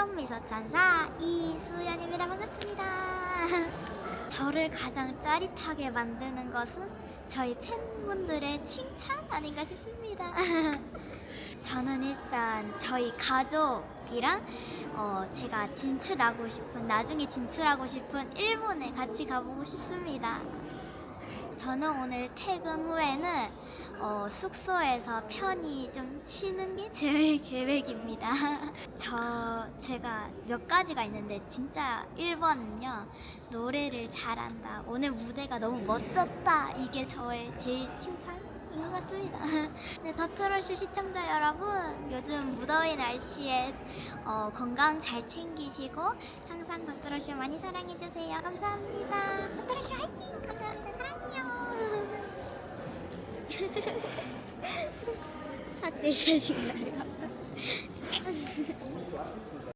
새로운 미소 천사 이수연입니다. 반갑습니다. 저를 가장 짜릿하게 만드는 것은 저희 팬분들의 칭찬 아닌가 싶습니다. 저는 일단 저희 가족이랑 어, 제가 진출하고 싶은 나중에 진출하고 싶은 일본에 같이 가보고 싶습니다. 저는 오늘 퇴근 후에는 어, 숙소에서 편히 좀 쉬는 게 제 계획입니다. 저 제가 몇 가지가 있는데 진짜 1번은요 노래를 잘한다. 오늘 무대가 너무 멋졌다. 이게 저의 제일 칭찬인 것 같습니다. 네, 더트로슈 시청자 여러분 요즘 무더위 날씨에 어, 건강 잘 챙기시고 항상 더트로슈 많이 사랑해주세요. 감사합니다. 더트로슈 화이팅! 감사합니다. 사랑해요. 학대샷인가요? Gracias.